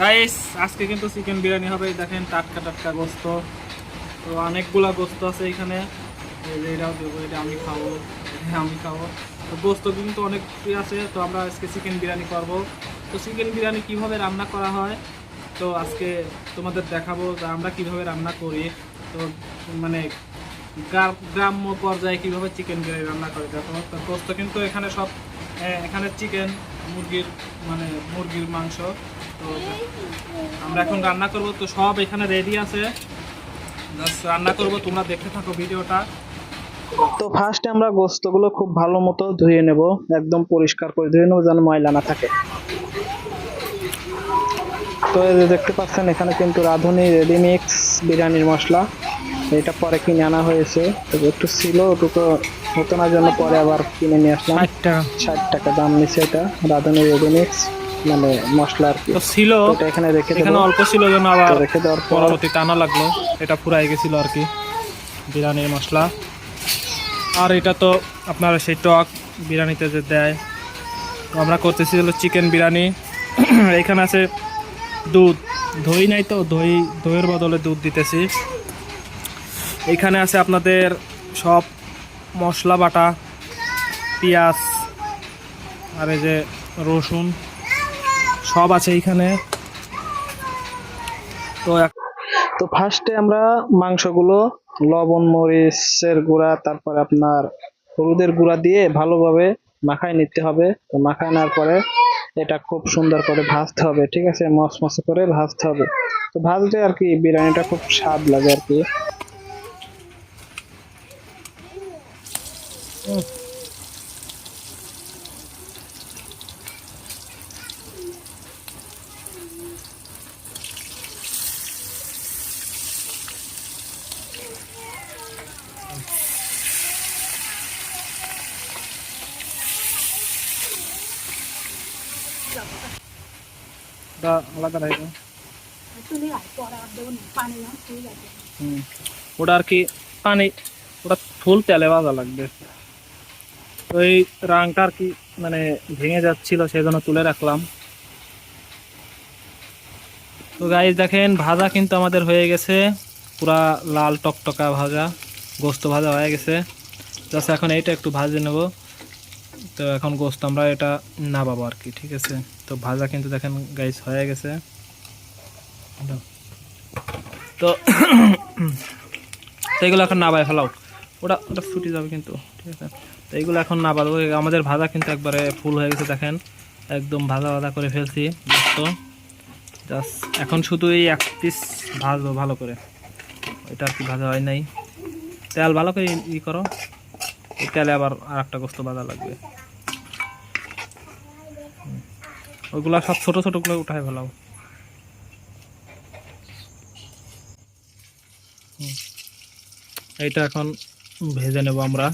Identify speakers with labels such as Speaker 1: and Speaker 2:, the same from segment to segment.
Speaker 1: Guys আজকে কিন্তু chicken biryani হবে। দেখেন, টাটকা টাটকা গোস্ত। তো অনেকগুলা গোস্ত আছে এখানে। এটাও দেবো, এটা আমি খাব। এটা আমি খাব। তো গোস্ত কিন্তু অনেক আছে। তো আমরা আজকে চিকেন বিরিয়ানি করব। তো চিকেন বিরিয়ানি কীভাবে রান্না করা হয়? তো আজকে তোমাদের দেখাবো যে আমরা কীভাবে রান্না করি। তো মানে গ্রাম্য পর্যায়ে কীভাবে চিকেন বিরিয়ানি রান্না করে, দেখো। তো গোস্ত কিন্তু এখানে সব এখানে চিকেন মুরগির মানে মুরগির মাংস। তো আমরা এখন রান্না করব। তো সব এখানে রেডি আছে। রান্না করব। তোমরা দেখতে থাকো ভিডিওটা।
Speaker 2: তো ফার্স্টে আমরা গোস্তগুলো খুব ভালো মতো ধুয়ে নেব। একদম পরিষ্কার করে ধুয়ে নেব যেন ময়লা না থাকে। তো এই যে দেখতে পাচ্ছেন, এখানে কিন্তু রাঁধুনি রেডি মিক্স বিরিয়ানির মশলা। এটা পরে কিনে আনা হয়েছে। একটু ছিল, ওটুকু না জন্য পরে আবার কিনে নিয়ে আসলাম।
Speaker 1: ষাটটা।
Speaker 2: ষাট টাকা দাম নিচ্ছে এটা। রাঁধুনি রেডি মিক্স মানে মশলা আর কি।
Speaker 1: ছিল।
Speaker 2: এটা এখানে রেখে
Speaker 1: এখানে অল্প ছিল যেন আবার
Speaker 2: রেখে দেওয়ার পর
Speaker 1: পরবর্তী টানা লাগল। এটা ফুরাই গেছিল আর কি। বিরিয়ানির মশলা। আর এটা তো আপনার সেই টক বিরিয়ানিতে যে দেয়। আমরা করতেছি হলো চিকেন বিরিয়ানি। এখানে আছে দুধ। দই নাই তো দই দইয়ের বদলে দুধ দিতেছি। এইখানে আছে আপনাদের সব মশলা বাটা, পেঁয়াজ, আর এই যে রসুন, সব আছে এইখানে। তো
Speaker 2: তো ফার্স্টে আমরা মাংসগুলো, লবণ, মরিচের গুঁড়া, তারপরে আপনার হলুদের গুঁড়া দিয়ে ভালোভাবে মাখায় নিতে হবে। তো মাখায় নেওয়ার পরে এটা খুব সুন্দর করে ভাজতে হবে, ঠিক আছে? মসমস করে ভাজতে হবে। তো ভাজলে আর কি বিরিয়ানিটা খুব স্বাদ লাগে আর কি।
Speaker 1: ওটা আলাদা রাখব হুম ওটা আর কি পানি ওটা ফুল তেলে ভাজা লাগবে তো এই রাংটা আর কি মানে ভেঙে যাচ্ছিল সেই জন্য তুলে রাখলাম। তো গাইজ দেখেন, ভাজা কিন্তু আমাদের হয়ে গেছে। পুরা লাল টকটকা ভাজা, গোস্ত ভাজা হয়ে গেছে। জাস্ট এখন এইটা একটু ভাজে নেব। তো এখন গোস্ত আমরা এটা নাবাবো আর কি, ঠিক আছে? তো ভাজা কিন্তু দেখেন গাইস হয়ে গেছে। তো তো এগুলো এখন নাবায় ফেলাও। ওটা ওটা ছুটি যাবে কিন্তু, ঠিক আছে? তো এইগুলো এখন না বাড়বো আমাদের ভাজা কিন্তু একবারে ফুল হয়ে গেছে, দেখেন। একদম ভাজা ভাজা করে ফেলছি জাস্ট এখন শুধু এই এক পিস ভাজবো ভালো করে। এটা আর কি ভাজা হয় নাই। তেল ভালো করে ই করো। এই তেলে আবার আর একটা গোস্ত ভাজা লাগবে। হুম। ওইগুলা সব ছোটো ছোটগুলো উঠায় ফেলাও। এইটা এখন ভেজে নেব আমরা।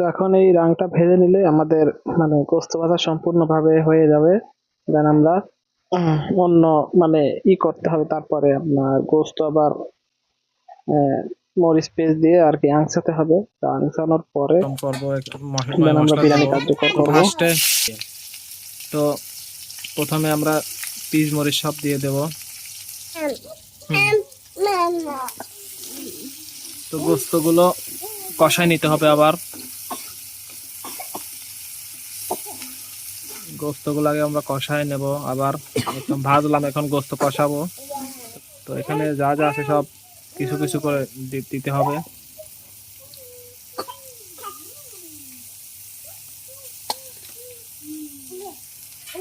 Speaker 2: তো এখন এই রাংটা ভেজে নিলে আমাদের মানে গোস্ত ভাজা সম্পূর্ণভাবে হয়ে যাবে দেন আমরা অন্য মানে ই করতে হবে তারপরে আপনার গোস্ত আবার আহ, মরিচ পেস্ট দিয়ে আর কি আংসাতে হবে তো আংসানোর পরে আমরা বিরিয়ানি। কার্যকর
Speaker 1: তো
Speaker 2: করব
Speaker 1: তো প্রথমে আমরা পিস মরিচ সব দিয়ে দেব তো গোস্তগুলো কষায় নিতে হবে আবার গোস্তগুলো আগে আমরা কষায় নেব, আবার একদম ভাজলাম এখন গোস্ত কষাবো। তো এখানে যা যা আছে সব কিছু কিছু করে দিতে হবে।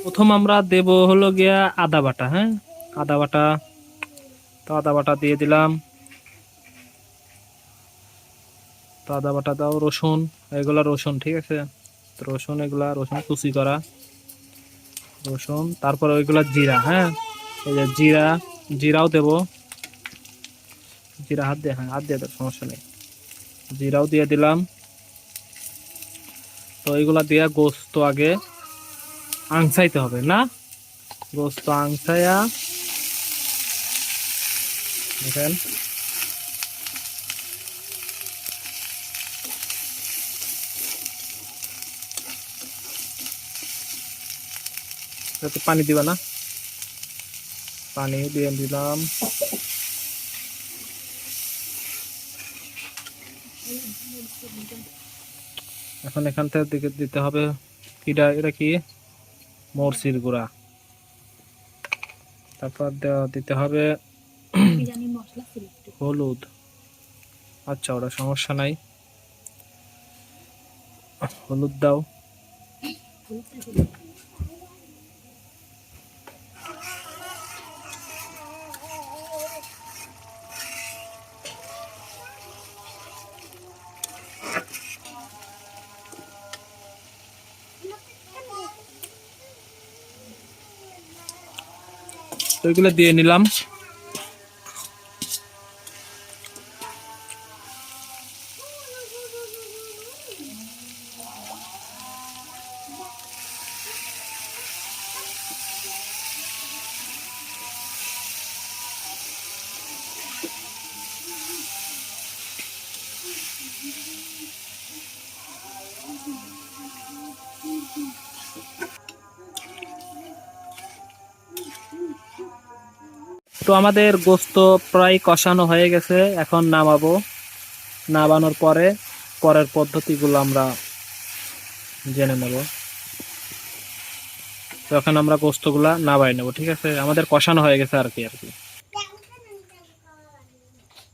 Speaker 1: প্রথম আমরা দেব হলো গিয়া আদা বাটা হ্যাঁ? আদা বাটা, তো আদা বাটা দিয়ে দিলাম। তো আদা বাটা দাও, রসুন, এগুলা রসুন, ঠিক আছে? রসুন, এগুলা রসুন কুচি করা। রসুন, তারপর ওইগুলা জিরা হ্যাঁ? এই যে জিরা, জিরাও দেব। জিরা হাত দিয়ে হ্যাঁ হাত দিয়ে দেব, সমস্যা নেই। জিরাও দিয়ে দিলাম। তো এগুলা দিয়ে গোস্ত আগে আংসাইতে হবে, না? গোস্ত আংসায়া, দেখেন। এটাতে পানি দিবা না? পানি দিয়ে দিলাম। এখন এখান থেকে দিতে হবে কিটা এটা কি? মরসির গুঁড়া। তারপর দিতে হবে হলুদ। আচ্ছা ওটা সমস্যা নাই। হলুদ দাও। তো এগুলো দিয়ে নিলাম। তো আমাদের গোস্ত প্রায় কষানো হয়ে গেছে, এখন নামাবো। নামানোর পরে পরের পদ্ধতিগুলো আমরা জেনে নেব। তো এখন আমরা গোস্তগুলা নামাই নেব, ঠিক আছে? আমাদের কষানো হয়ে গেছে আর কি আর কি।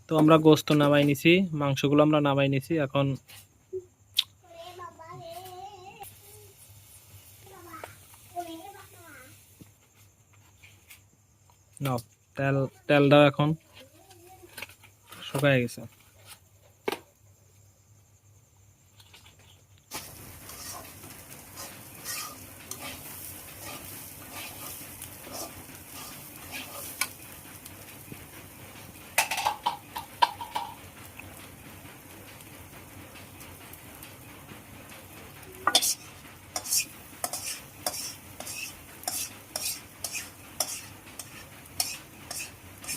Speaker 1: তো আমরা গোস্ত নামাই নিছি, মাংসগুলো আমরা নামাই নিছি, এখন নাও। তেল তেলটা এখন শুকায় গেছে।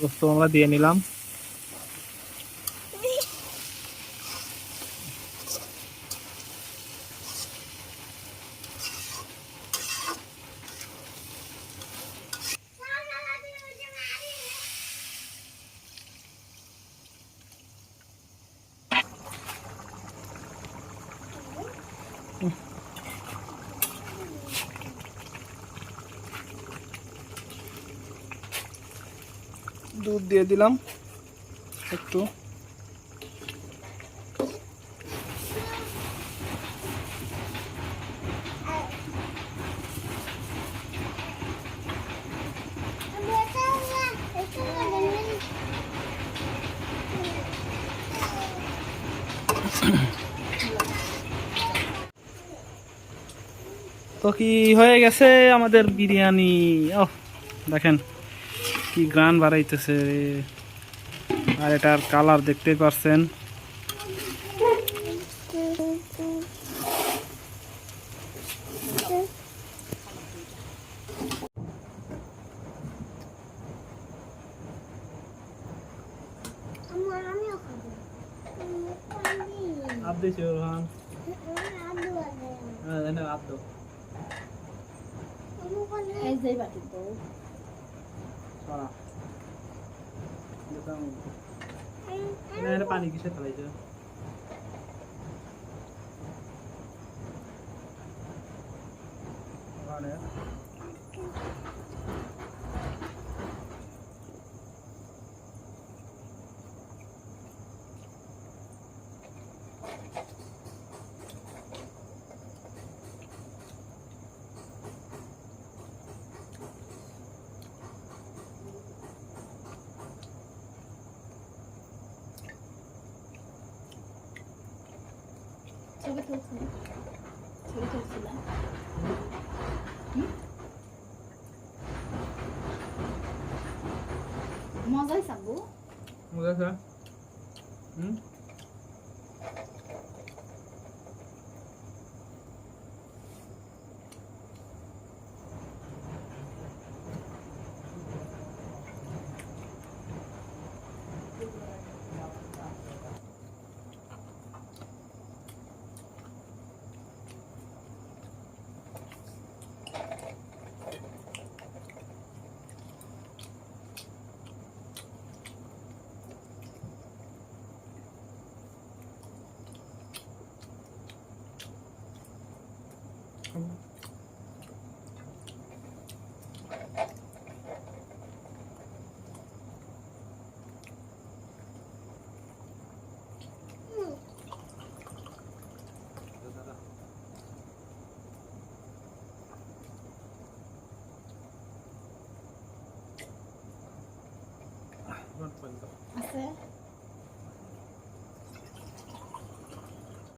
Speaker 1: গোস্ত আমরা দিয়ে নিলাম। দুধ দিয়ে দিলাম। একটু। তো কি হয়ে গেছে আমাদের বিরিয়ানি? ও দেখেন। কি গ্রান বাড়াইতেছে আর এটার কালার দেখতেই পারছেন। আব্দি রোহান আব্দু
Speaker 3: এই যে বাটি Ah.
Speaker 1: Datang. Ano na
Speaker 3: panig siya 저기
Speaker 1: 터지네. 저기 터지네. 응? 엄마가 했어, 뭐? 뭐가 했어? 응? আছে হুম
Speaker 3: আছে